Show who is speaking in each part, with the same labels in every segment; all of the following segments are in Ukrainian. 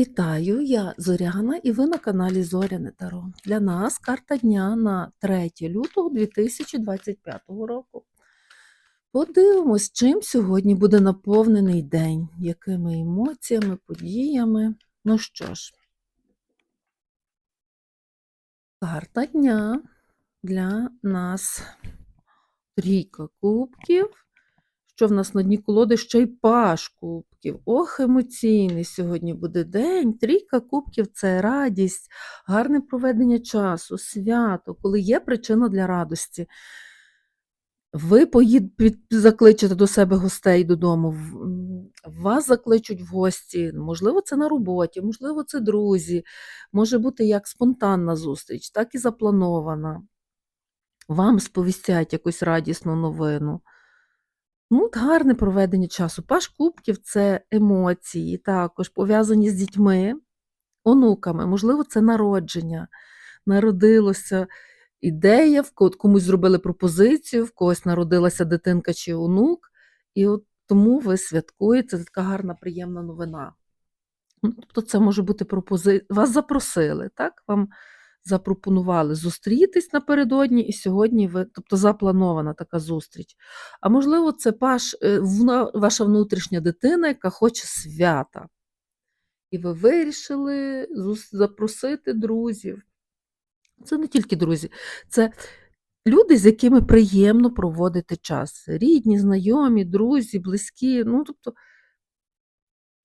Speaker 1: Вітаю, я Зоряна і ви на каналі Зоряне Таро. Для нас карта дня на 3 лютого 2025 року. Подивимось, чим сьогодні буде наповнений день, якими емоціями, подіями. Ну що ж, карта дня для нас трійка кубків. Що в нас на дні колоди ще й паш кубків. Ох, емоційний сьогодні буде день. Трійка кубків це радість, гарне проведення часу, свято, коли є причина для радості. Ви поїд, закличете до себе гостей додому, вас закличуть в гості, можливо, це на роботі, можливо, це друзі, може бути як спонтанна зустріч, так і запланована. Вам сповістять якусь радісну новину. Ну, гарне проведення часу. Паш кубків це емоції, також пов'язані з дітьми, онуками. Можливо, це народження. Народилося ідея, в комусь зробили пропозицію, в когось народилася дитинка чи онук, і от тому ви святкуєте. Це така гарна, приємна новина. Ну, Тобто, це може бути пропозиція. Вас запросили, так? Вам запропонували зустрітись напередодні, і сьогодні ви, тобто запланована така зустріч. А можливо, це паш, е, ваша внутрішня дитина, яка хоче свята. І ви вирішили запросити друзів. Це не тільки друзі, це люди, з якими приємно проводити час. Рідні, знайомі, друзі, близькі. Ну, тобто,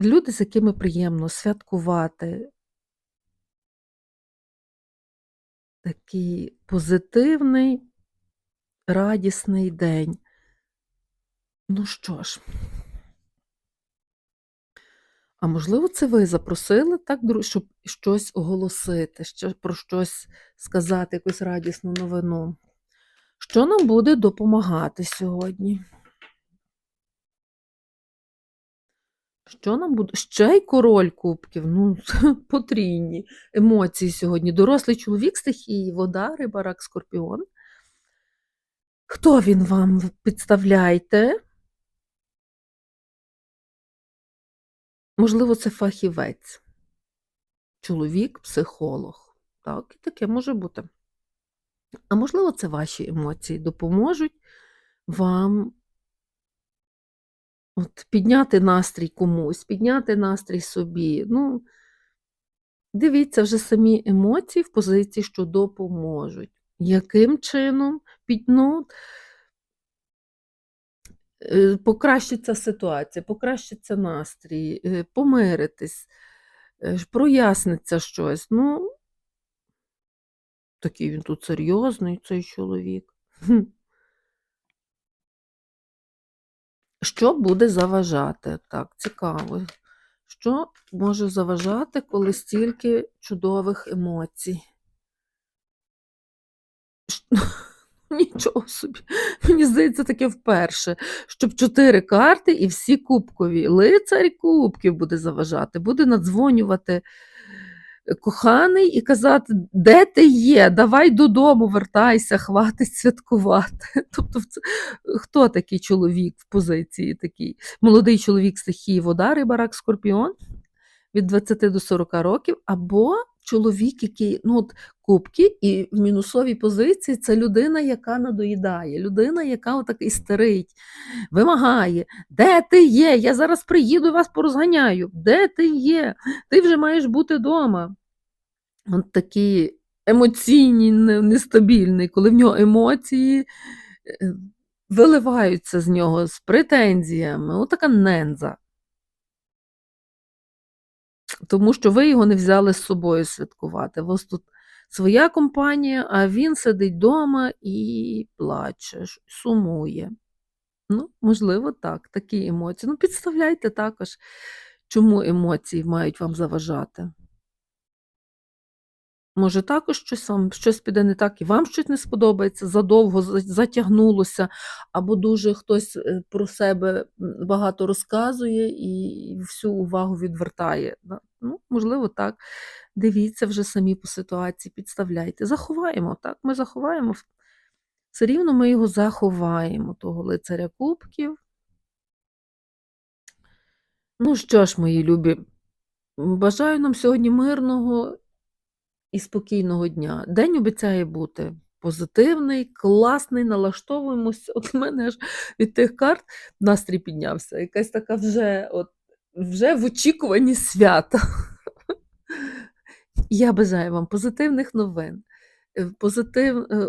Speaker 1: люди, з якими приємно святкувати. Такий позитивний, радісний день. Ну що ж, а можливо, це ви запросили, так, щоб щось оголосити, про щось сказати, якусь радісну новину. Що нам буде допомагати сьогодні? Що нам буде? Ще й король кубків. Ну, потрійні емоції сьогодні. Дорослий чоловік стихії, вода, риба, рак, скорпіон. Хто він вам? Підставляйте? Можливо, це фахівець, чоловік, психолог. Так, і таке може бути. А можливо, це ваші емоції допоможуть вам от, підняти настрій комусь, підняти настрій собі. Ну, дивіться вже самі емоції в позиції, що допоможуть. Яким чином під, ну, е, покращиться ситуація, покращиться настрій, е, помиритись, е, проясниться щось. Ну, такий він тут серйозний, цей чоловік. Що буде заважати? Так, цікаво. Що може заважати, коли стільки чудових емоцій? Нічого собі. Мені здається, таке вперше, щоб чотири карти і всі кубкові. Лицар кубків буде заважати, буде надзвонювати коханий і казати, де ти є, давай додому, вертайся, хватить святкувати. Тобто, хто такий чоловік в позиції такий? Молодий чоловік стихії вода, риба, рак, скорпіон від 20 до 40 років, або чоловік, який ну от кубки, і в мінусовій позиції це людина, яка надоїдає, людина, яка отак істерить, вимагає, де ти є? Я зараз приїду і вас порозганяю. Де ти є? Ти вже маєш бути вдома. От такий емоційний, нестабільний, коли в нього емоції е, виливаються з нього з претензіями. Отака ненза. Тому що ви його не взяли з собою святкувати. Вас тут своя компанія, а він сидить вдома і плаче, сумує. Ну, можливо, так, такі емоції. Ну, підставляйте також, чому емоції мають вам заважати. Може, також щось вам щось піде не так, і вам щось не сподобається, задовго затягнулося, або дуже хтось е, про себе багато розказує і всю увагу відвертає. Ну, можливо, так. Дивіться вже самі по ситуації, підставляйте. Заховаємо, так, ми заховаємо. Все рівно ми його заховаємо, того лицаря кубків. Ну що ж, мої любі Бажаю нам сьогодні мирного і спокійного дня. День обіцяє бути позитивний, класний, налаштовуємось. От в мене аж від тих карт настрій піднявся. Якась така вже, от, вже в очікуванні свята. Я бажаю вам позитивних новин, е, позитив, е,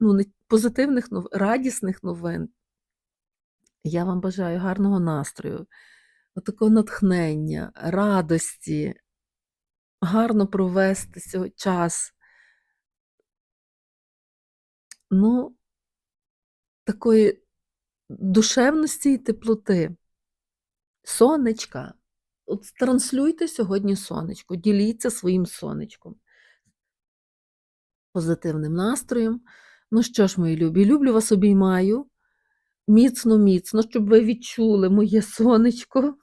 Speaker 1: ну, не, позитивних, нов- радісних новин. Я вам бажаю гарного настрою, такого натхнення, радості, гарно провести сьо- час. Ну, такої душевності і теплоти. Сонечка. От транслюйте сьогодні сонечко, діліться своїм сонечком, позитивним настроєм. Ну що ж, мої любі, люблю вас обіймаю. Міцно, міцно, щоб ви відчули моє сонечко.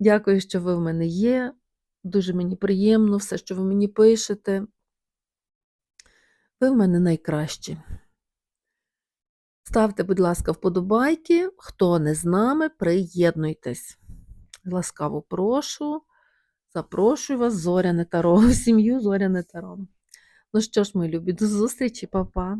Speaker 1: Дякую, що ви в мене є. Дуже мені приємно все, що ви мені пишете. Ви в мене найкращі. Ставте, будь ласка, вподобайки. Хто не з нами, приєднуйтесь. Ласкаво прошу. Запрошую вас, Зоряне Таро, в сім'ю Зоряне Таро. Ну що ж, мої любі, до зустрічі, па-па.